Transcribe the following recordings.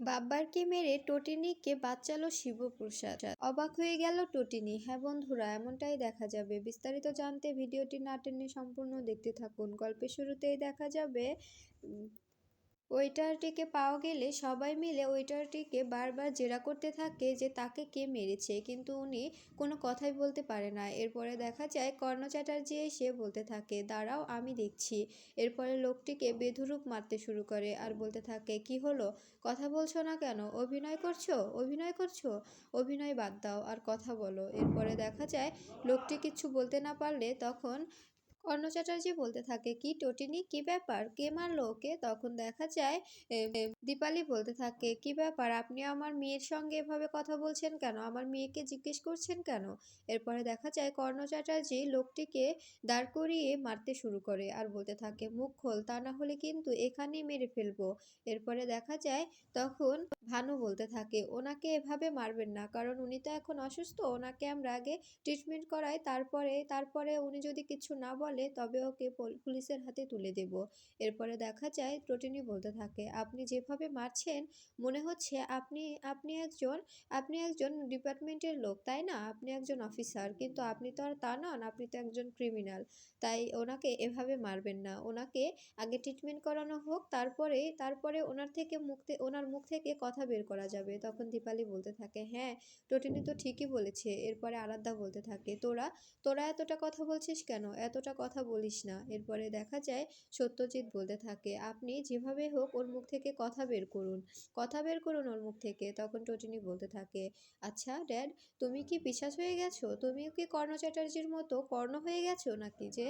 বাব্বারকে মেরে টটিনিকে বাঁচালো শিবপ্রসাদ। অবাক হয়ে গেল টটিনি। হ্যাঁ বন্ধুরা, এমনটাই দেখা যাবে। বিস্তারিত জানতে ভিডিওটি না টেনে সম্পূর্ণ দেখতে থাকুন। গল্পের শুরুতেই দেখা যাবে ওয়েটারটিকে পাওয়া গেলে সবাই মিলে ওয়েটারটিকে বারবার জেরা করতে থাকে যে তাকে কে মেরেছে, কিন্তু উনি কোনো কথাই বলতে পারে না। এরপরে দেখা যায়, কর্ণ চ্যাটার্জি এসে বলতে থাকে, দাঁড়াও, আমি দেখছি। এরপরে লোকটিকে বেধুরূপ মারতে শুরু করে আর বলতে থাকে, কি হলো? কথা বলছো না কেন? অভিনয় করছ? অভিনয় করছ? অভিনয় বাদ দাও, আর কথা বলো। এরপরে দেখা যায়, লোকটি কিছু বলতে না পারলে তখন কর্ণ চ্যাটার্জি বলতে থাকে, কি টটিনি, কি ব্যাপার? কে মারলো ওকে? তখন দেখা যায় দীপালি বলতে থাকে, কি ব্যাপার? আপনি আমার মেয়ের সঙ্গে এভাবে কথা বলছেন কেন? আমার মেয়েকে জিজ্ঞেস করছেন কেন? এরপরে দেখা যায়, কর্ণ চ্যাটার্জি লোকটিকে দাঁড় করিয়ে মারতে শুরু করে আর বলতে থাকে, মুখ খোল, তা না হলে কিন্তু এখানেই মেরে ফেলব। এরপরে দেখা যায়, তখন ভানু বলতে থাকে, ওনাকে এভাবে মারবেন না, কারণ উনি তো এখন অসুস্থ, ওনাকে আমরা আগে ট্রিটমেন্ট করাই, তারপরে তারপরে উনি যদি কিছু না বলে, তবে ওকে পুলিশের হাতে তুলে দেব। এরপরে দেখা যায় টোটিনি বলতে থাকে, আপনি যেভাবে মারছেন, মনে হচ্ছে আপনি আপনি একজন আপনি একজন ডিপার্টমেন্টের লোক, তাই না? আপনি একজন অফিসার, কিন্তু আপনি তো আর তা নন, আপনি তো একজন ক্রিমিনাল তাই ওনাকে এভাবে মারবেন না। ওনাকে আগে ট্রিটমেন্ট করানো হোক, তারপরে তারপরে ওনার থেকে মুখ ওনার মুখ থেকে কথা বের করা যাবে। তখন দীপালি বলতে থাকে হ্যাঁ টোটিনি তো ঠিকই বলেছে। এরপরে আরাধ্যা বলতে থাকে, তোরা তোরা এতটা কথা বলছিস কেন? এতটা কথা বলিস না। এরপরে দেখা যায়, সত্যজিৎ বলতে থাকে, আপনি যেভাবে হোক ওর মুখ থেকে কথা বের করুন। কথা বের করুন ওর মুখ থেকে? তখন টটিনি বলতে থাকে আচ্ছা ড্যাড, তুমি কি পিশাচ হয়ে গেছো? তুমি কি কর্ণ চ্যাটার্জির মতো কর্ণ হয়ে গেছো নাকি? যে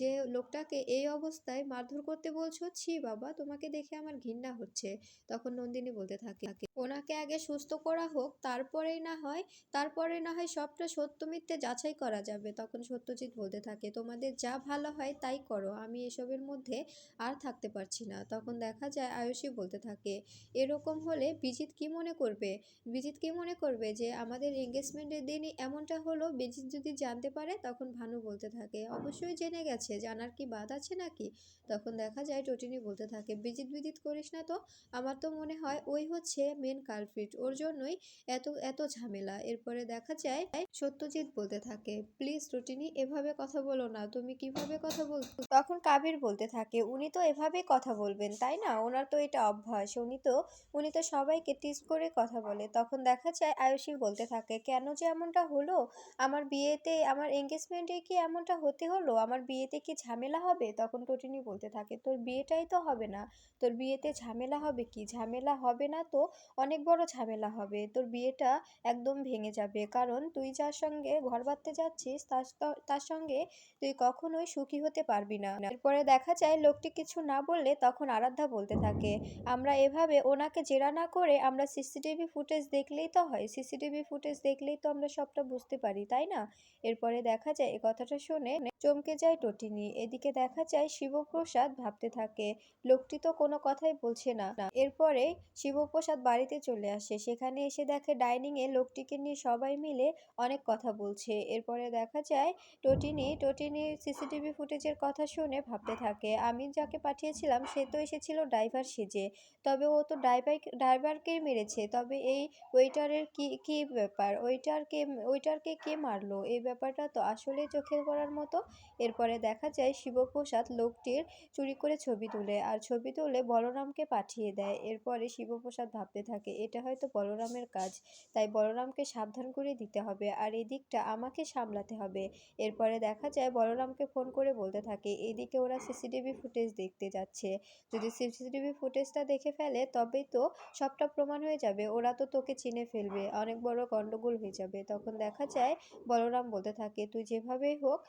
যে লোকটাকে এই অবস্থায় মারধর করতে বলছো, ছি বাবা, তোমাকে দেখে আমার ঘৃণা হচ্ছে। তখন নন্দিনী বলতে থাকে ওনাকে আগে সুস্থ করা হোক, তারপরেই না হয় তারপরে না হয় সবটা সত্য মিথ্যে যাচাই করা যাবে। তখন সত্যজিৎ বলতে থাকে, তোমাদের যা ভালো হয় তাই করো, আমি এসবের মধ্যে আর থাকতে পারছি না। তখন দেখা যায় আয়ুষী বলতে থাকে, এরকম হলে বিজিৎ কি মনে করবে? বিজিৎ কি মনে করবে যে আমাদের এঙ্গেজমেন্টের দিনই এমনটা হলো? বিজিৎ যদি জানতে পারে, তখন ভানু বলতে থাকে, অবশ্যই জেনে গেছে, জানার কি বাদ আছে নাকি? তখন দেখা যায় টটিনি বলতে থাকে বিজিৎ বিজিৎ করিস না তো, আমার তো মনে হয় ওই হচ্ছে মেন কালফ্রিট ওর জন্যই এত এত ঝামেলা। এরপরে দেখা যায় সত্যজিৎ বলতে থাকে, প্লিজ রুটিনি, এভাবে কথা বলো না। তুমি কীভাবে কথা বল তখন কাবির বলতে থাকে, উনি তো এভাবেই কথা বলবেন, তাই না? ওনার তো এটা অভ্যাস। উনি তো উনি তো সবাইকে টিজ করে কথা বলে। তখন দেখা যায় আয়ুষী বলতে থাকে, কেন যে এমনটা হলো? আমার বিয়েতে, আমার এঙ্গেজমেন্টে কি এমনটা হতে হলো? আমার বিয়েতে কি ঝামেলা হবে? তখন টটিনি বলতে থাকে, তোর বিয়েটাই তো হবে না। তোর বিয়েতে ঝামেলা হবে কি? ঝামেলা হবে না তো অনেক বড় ঝামেলা হবে। তোর বিয়েটা একদম ভেঙে যাবে। কারণ তুই যার সঙ্গে ঘর বাঁধতে যাচ্ছিস, তার তার সঙ্গে তুই কখনোই সুখী হতে পারবি না। এরপরে দেখা যায় লোকটি কিছু না বললে তখন আরাধ্যা বলতে থাকে, আমরা এভাবে ওনাকে জেরা না করে আমরা সিসিটিভি ফুটেজ দেখলেই তো হয়। সিসিটিভি ফুটেজ দেখলেই তো আমরা সবটা বুঝতে পারি, তাই না? এরপরে দেখা যায় এই কথাটা শুনে চমকে যায় টটিনি। এদিকে দেখা যায় শিবপ্রসাদ ভাবতে থাকে, লোকটি তো কোনো কথাই বলছে না। এরপরে শিবপ্রসাদ বাড়িতে চলে আসে। সেখানে এসে দেখে ডাইনিং এ লোকটিকে নিয়ে সবাই মিলে অনেক কথা বলছে। এরপরে দেখা যায় টটিনি টটিনি সিসিটিভি ফুটেজের কথা শুনে ভাবতে থাকে, আমি যাকে পাঠিয়েছিলাম সে তো এসেছিল ড্রাইভার সেজে। তবে ও তো ড্রাইভার, ড্রাইভারকেই মেরেছে। তবে এই ওয়েটারের কি কি ব্যাপার? ওয়েটারকে ওয়েটারকে কে মারলো? এই ব্যাপারটা তো আসলে চোখে পড়ার মতো। এরপরে দেখা যায় শিবপ্রসাদ লোকটির চুরি করে ছবি তুলে আর ছবি তুলে বলরামকে পাঠিয়ে দেয়। এরপরে শিবপ্রসাদ ভাবতে থাকে, এটা হয়তো বলরামের কাজ, তাই বলরামকে সাবধান করে দিতে হবে আর এদিকটা আমাকে সামলাতে হবে। এরপরে দেখা যায় বলরামকে ফোন করে বলতে থাকে, এদিকে ওরা সিসিটিভি ফুটেজ দেখতে যাচ্ছে। যদি সিসিটিভি ফুটেজটা দেখে ফেলে, তবেই তো সবটা প্রমাণ হয়ে যাবে। ওরা তো তোকে চিনে ফেলবে, অনেক বড় গন্ডগোল হয়ে যাবে। তখন দেখা যায় বলরাম বলতে থাকে, তুই যেভাবেই হোক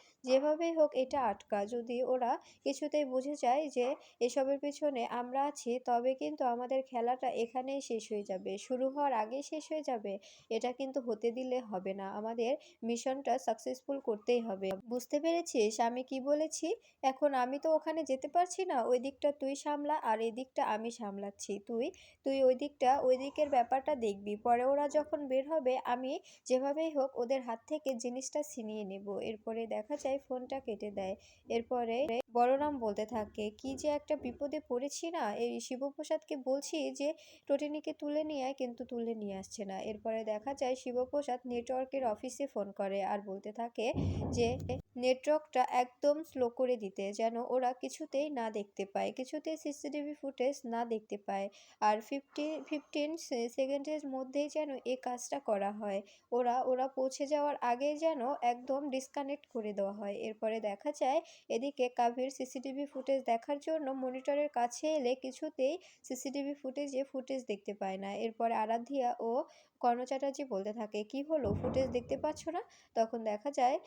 যেভাবেই হোক এটা আটকা। যদি ওরা কিছুতেই বুঝে যায় যে এসবের পিছনে আমরা আছি, তবে কিন্তু আমাদের খেলাটা এখানেই শেষ হয়ে যাবে। শুরু হওয়ার আগেই শেষ হয়ে যাবে। এটা কিন্তু হতে দিলে হবে না। আমাদের মিশনটা সাকসেসফুল করতেই হবে। বুঝতে পেরেছিস আমি কি বলেছি? এখন আমি তো ওখানে যেতে পারছি না। ওই দিকটা তুই সামলা আর এই দিকটা আমি সামলাচ্ছি। তুই তুই ওই দিকটা, ওই দিকের ব্যাপারটা দেখবি। পরে ওরা যখন বের হবে, আমি যেভাবেই হোক ওদের হাত থেকে জিনিসটা ছিনিয়ে নেব। এরপরে দেখা যায় ফোনটা কেটে দেয়। এরপরে বলরাম বলতে থাকে, কি যে একটা বিপদে পড়েছি না? এই শিবপ্রসাদকে বলছি যে টোটিনিকে তুলে নিয়ে আয়, কিন্তু তুলে নিয়ে আসছে না। এরপরে দেখা যায়, শিবপ্রসাদ নেটওয়ার্কের অফিসে ফোন করে আর বলতে থাকে যে, নেটওয়ার্কটা একদম স্লো করে দিতে, যেন ওরা কিছুতেই না দেখতে পায়, কিছুতেই সিসিটিভি ফুটেজ না দেখতে পায়, আর ফিফটি, ফিফটিন সেকেন্ডের মধ্যেই যেন এই কাজটা করা হয়। ওরা ওরা পৌঁছে যাওয়ার আগেই যেন একদম ডিসকানেক্ট করে দেওয়া হয়। এরপরে দেখা যায়, এদিকে কাভির সিসিটিভি ফুটেজ দেখার জন্য মনিটরের কাছে এলে কিছুতেই সিসিটিভি ফুটেজে ফুটেজ দেখতে পায় না। এরপরে আরাধ্যা ও কর্ণ চ্যাটার্জি বলতে থাকে, কি হলো? ফুটেজ দেখতে পাচ্ছ না? তখন দেখা যায়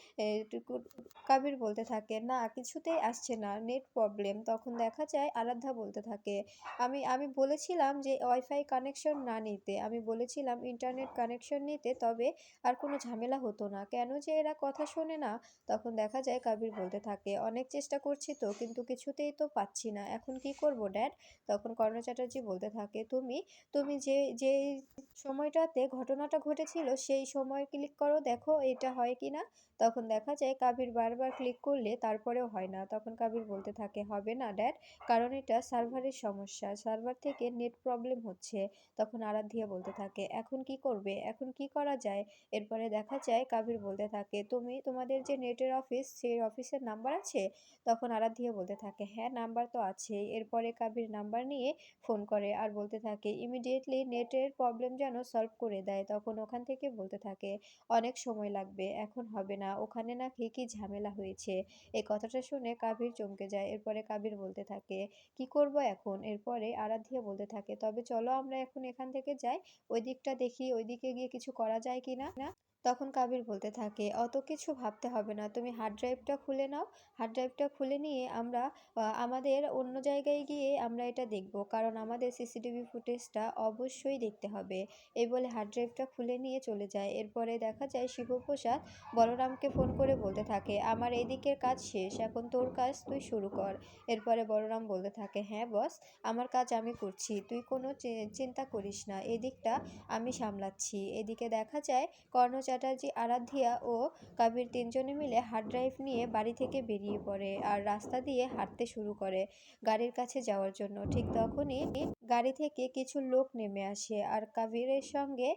কাবির বলতে থাকে, না, কিছুতেই আসছে না, নেট প্রবলেম। তখন দেখা যায়, আরাধ্যা বলতে থাকে, আমি আমি বলেছিলাম যে ওয়াইফাই কানেকশন না নিতে। আমি বলেছিলাম ইন্টারনেট কানেকশন নিতে, তবে আর কোনো ঝামেলা হতো না। কেন যে এরা কথা শোনে না? তখন দেখা যায়, কাবির বলতে থাকে, অনেক চেষ্টা করছি তো, কিন্তু কিছুতেই তো পাচ্ছি না। এখন কি করব ড্যাড তখন কর্ণ চ্যাটার্জি বলতে থাকে, তুমি তুমি যে যে সময়টাতে ঘটনাটা ঘটেছিল, সেই সময় ক্লিক করো, দেখো এটা হয় কি না তখন দেখা যায় কাবির বারবার ক্লিক করলে তারপরেও হয় না। তখন কাবির বলতে থাকে, হবে না ড্যাড কারণ এটা সার্ভারের সমস্যা। সার্ভার থেকে নেট প্রবলেম হচ্ছে। তখন আরাধ্যা বলতে থাকে, এখন কি করবে? এখন কি করা যায়? এরপরে দেখা যায় কাবির বলতে থাকে, তুমি, তোমাদের যে নেটের অফিস সেই অফিসের নাম্বার আছে? তখন আরাধ্যা বলতে থাকে হ্যাঁ নাম্বার তো আছেই। এরপরে কাবির নাম্বার নিয়ে ফোন করে আর বলতে থাকে ইমিডিয়েটলি নেটের প্রবলেম যেন সলভ করে দেয়। তখন ওখান থেকে বলতে থাকে, অনেক সময় লাগবে, এখন হবে না। ওখানে নাকি কি ঝামেলা হয়েছে। এই কথাটা শুনে কাবির চমকে যায়। এরপরে কাবির বলতে থাকে, কি করব এখন? এরপরে আরাধ্যা বলতে থাকে, তবে চলো আমরা এখন এখান থেকে যাই। ওই দিকটা দেখি, ওই দিকে গিয়ে কিছু করা যায় কি না না তখন কাবির বলতে থাকে, অত কিছু ভাবতে হবে না, তুমি হার্ড ড্রাইভটা খুলে নাও। হার্ড ড্রাইভটা খুলে নিয়ে আমরা আমাদের অন্য জায়গায় গিয়ে আমরা এটা দেখব। কারণ আমাদের সিসিটিভি ফুটেজটা অবশ্যই দেখতে হবে। এই বলে হার্ড ড্রাইভটা খুলে নিয়ে চলে যায়। এরপরে দেখা যায় শিবপ্রসাদ বলরামকে ফোন করে বলতে থাকে, আমার এই দিকের কাজ শেষ, এখন তোর কাজ তুই শুরু কর। এরপরে বলরাম বলতে থাকে হ্যাঁ বস আমার কাজ আমি করছি, তুই কোনো চিন্তা করিস না, এদিকটা আমি সামলাচ্ছি। এদিকে দেখা যায় কর্ণ চ্যাটার্জি, আরাধ্যা ও কাবির তিনজনে মিলে হার্ড ড্রাইভ নিয়ে বাড়ি থেকে বেরিয়ে পড়ে আর রাস্তা দিয়ে হাঁটতে শুরু করে গাড়ির কাছে যাওয়ার জন্য। ঠিক তখনই গাড়ি থেকে কিছু লোক নেমে আসে আর কাবিরের সঙ্গে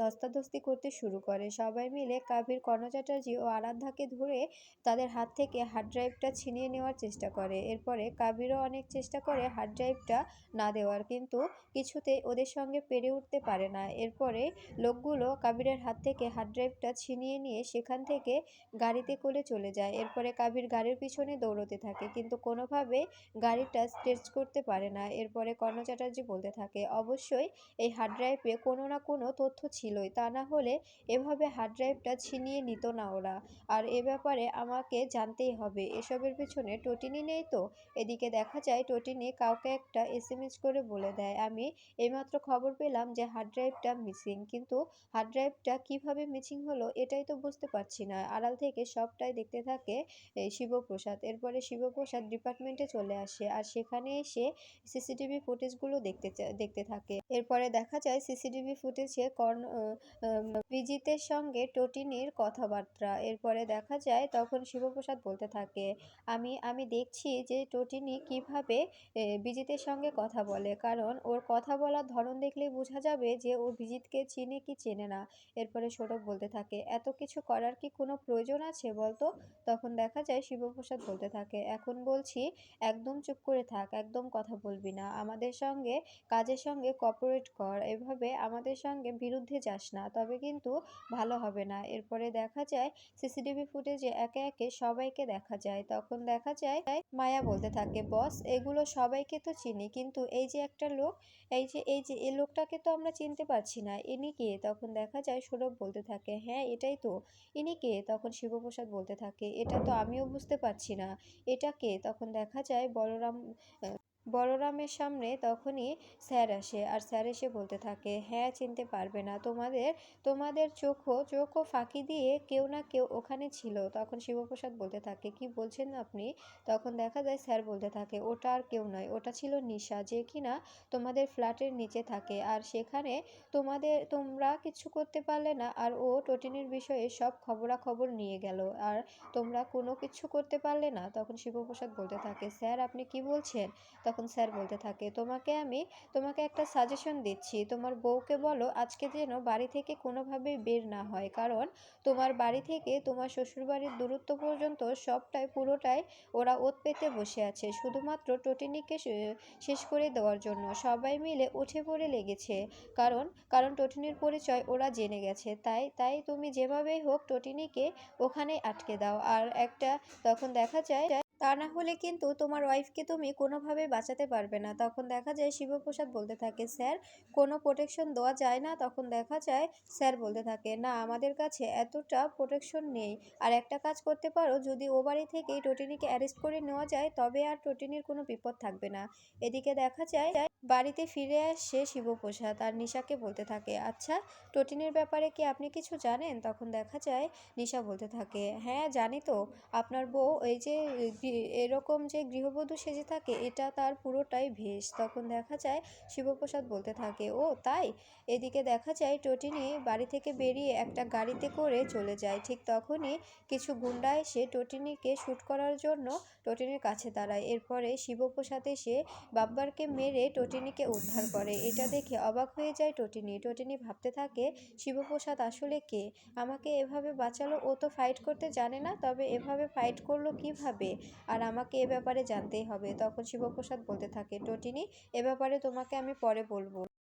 ধস্তাধস্তি করতে শুরু করে। সবাই মিলে কাবির, কর্ণ চ্যাটার্জি ও আরাধ্যাকে ধরে তাদের হাত থেকে হার্ড ড্রাইভটা ছিনিয়ে নেওয়ার চেষ্টা করে। এরপরে কাবিরও অনেক চেষ্টা করে হার্ড ড্রাইভটা না দেওয়ার কিন্তু কিছুতে ওদের সঙ্গে পেরে উঠতে পারে না। এরপরে লোকগুলো কাবিরের হাত থেকে হার্ড ড্রাইভটা ছিনিয়ে নিয়ে সেখান থেকে গাড়িতে করে চলে যায়। এরপরে কাবির গাড়ির পিছনে দৌড়তে থাকে কিন্তু কোনোভাবে গাড়িটা স্ট্রেচ করতে পারে না। এরপরে কর্ণ চ্যাটার্জি বলতে থাকে, অবশ্যই এই হার্ড ড্রাইভে কোনো না কোনো তথ্য ছিলই, তা না হলে এভাবে হার্ড ড্রাইভটা ছিনিয়ে নিত না ওরা। আর এ ব্যাপারে আমাকে জানতেই হবে। এসবের পেছনে টোটিনি নেই তো? এদিকে দেখা যায় টটিনি কাউকে একটা এসএমএস করে বলে দেয়। আমি এইমাত্র খবর পেলাম যে হার্ড ড্রাইভটা মিসিং, কিন্তু হার্ড ড্রাইভটা কীভাবে মিসিং হলো, এটাই তো বুঝতে পারছি না। আড়াল থেকে সবটাই দেখতে থাকে শিবপ্রসাদ। এরপরে শিবপ্রসাদ ডিপার্টমেন্টে চলে আসে আর সেখানে এসে সিসিটিভি ফুটেজগুলো দেখতে দেখতে থাকে। এরপরে দেখা যায় সিসিটিভি ফুটেজে কর্ণ বিজিতের সঙ্গে টটিনির কথাবার্তা। এরপরে দেখা যায় তখন শিবপ্রসাদ বলতে থাকে, আমি আমি দেখছি যে টটিনি কীভাবে বিজিতের সঙ্গে কথা বলে। কারণ ওর কথা বলার ধরন দেখলেই বোঝা যাবে যে ও বিজিতকে চিনে কি চেনে না। এরপরে সৌরভ বলতে থাকে। এত কিছু করার কি কোনো প্রয়োজন আছে বলতো? তখন দেখা যায় শিবপ্রসাদ বলতে থাকে, এখন বলছি, একদম চুপ করে থাক, একদম কথা বলবি না। আমাদের সঙ্গে, কাজের সঙ্গে কপারেট কর। এভাবে আমাদের সঙ্গে বিরুদ্ধে যাস না, তবে কিন্তু ভালো হবে না। এরপরে দেখা যায় সিসিটিভি ফুটেজে একে একে সবাইকে দেখা যায়। তখন দেখা যায় মায়া বলতে থাকে, বস, এগুলো সবাইকে তো চিনি, কিন্তু এই যে একটা লোক, এই যে এই যে এই লোকটাকে তো আমরা চিনতে পারছি না, ইনি কে? তখন দেখা যায় সৌরভ বলতে থাকে হ্যাঁ এটাই তো। ইনি কে? তখন শিবপ্রসাদ বলতে থাকে, এটা তো আমিও বুঝতে পারছি না। এটা কে? তখন দেখা যায় বলরাম বলরামের সামনে তখনই স্যার আসে আর স্যার এসে বলতে থাকে হ্যাঁ চিনতে পারবে না। তোমাদের তোমাদের চোখও চোখও ফাঁকি দিয়ে কেউ না কেউ ওখানে ছিল। তখন শিবপ্রসাদ বলতে থাকে, কি বলছেন আপনি? তখন দেখা যায় স্যার বলতে থাকে, ওটা আর কেউ নয়, ওটা ছিল নিশা, যে কিনা তোমাদের ফ্ল্যাটের নিচে থাকে। আর সেখানে তোমাদের, তোমরা কিছু করতে পারলে না। আর ও টটিনির বিষয়ে সব খবরাখবর নিয়ে গেল, আর তোমরা কোনো কিছু করতে পারলে না? তখন শিবপ্রসাদ বলতে থাকে, স্যার, আপনি কি বলছেন? তখন স্যার বলতে থাকে, তোমাকে আমি, তোমাকে একটা সাজেশন দিচ্ছি। তোমার বউকে বলো, আজকে যেন বাড়ি থেকে কোনোভাবেই বের না হয়। কারণ তোমার বাড়ি থেকে তোমার শ্বশুরবাড়ির দূরত্ব পর্যন্ত সবটাই, পুরোটাই ওরা ওত পেতে বসে আছে। শুধুমাত্র টটিনিকে শেষ করে দেওয়ার জন্য। সবাই মিলে উঠে পড়ে লেগেছে। কারণ কারণ টটিনির পরিচয় ওরা জেনে গেছে। তাই তাই তুমি যেভাবেই হোক টটিনিকে ওখানে আটকে দাও। আর একটা তখন দেখা যায় তা না হলে কিন্তু তোমার ওয়াইফকে তুমি কোনোভাবে বাঁচাতে পারবে না। তখন দেখা যায় শিবপ্রসাদ বলতে থাকে, স্যার, কোনো প্রোটেকশন দেওয়া যায় না। তখন দেখা যায়, স্যার বলতে থাকে, না, আমাদের কাছে এতটা প্রোটেকশন নেই। আর একটা কাজ করতে পারো, যদি ও বাড়ি থেকেই টটিনিকে অ্যারেস্ট করে নেওয়া যায়, তবে আর টোটিনির কোনো বিপদ থাকবে না। এদিকে দেখা যায়, বাড়িতে ফিরে আসছে শিবপ্রসাদ আর নিশাকে বলতে থাকে আচ্ছা টটিনির ব্যাপারে কি আপনি কিছু জানেন? তখন দেখা যায়, নিশা বলতে থাকে হ্যাঁ জানি তো। আপনার বউ এই যে এরকম যে গৃহবধূ সেজে থাকে, এটা তার পুরোটাই ভেষ। তখন দেখা যায় শিবপ্রসাদ বলতে থাকে, ও, তাই? এদিকে দেখা যায় টটিনি বাড়ি থেকে বেরিয়ে একটা গাড়িতে করে চলে যায়। ঠিক তখনই কিছু গুন্ডা এসে টটিনিকে শ্যুট করার জন্য টটিনির কাছে দাঁড়ায়। এরপরে শিবপ্রসাদ এসে বাব্বারকে মেরে টটিনিকে উদ্ধার করে। এটা দেখে অবাক হয়ে যায় টটিনি। টটিনি ভাবতে থাকে, শিবপ্রসাদ আসলে কে? আমাকে এভাবে বাঁচালো? ও তো ফাইট করতে জানে না, তবে এভাবে ফাইট করল কীভাবে? আর আমাকে এ ব্যাপারে জানতেই হবে। তখন শিবপ্রসাদ বলতে থাকে, টোটিনি, এ ব্যাপারে তোমাকে আমি পরে বলব।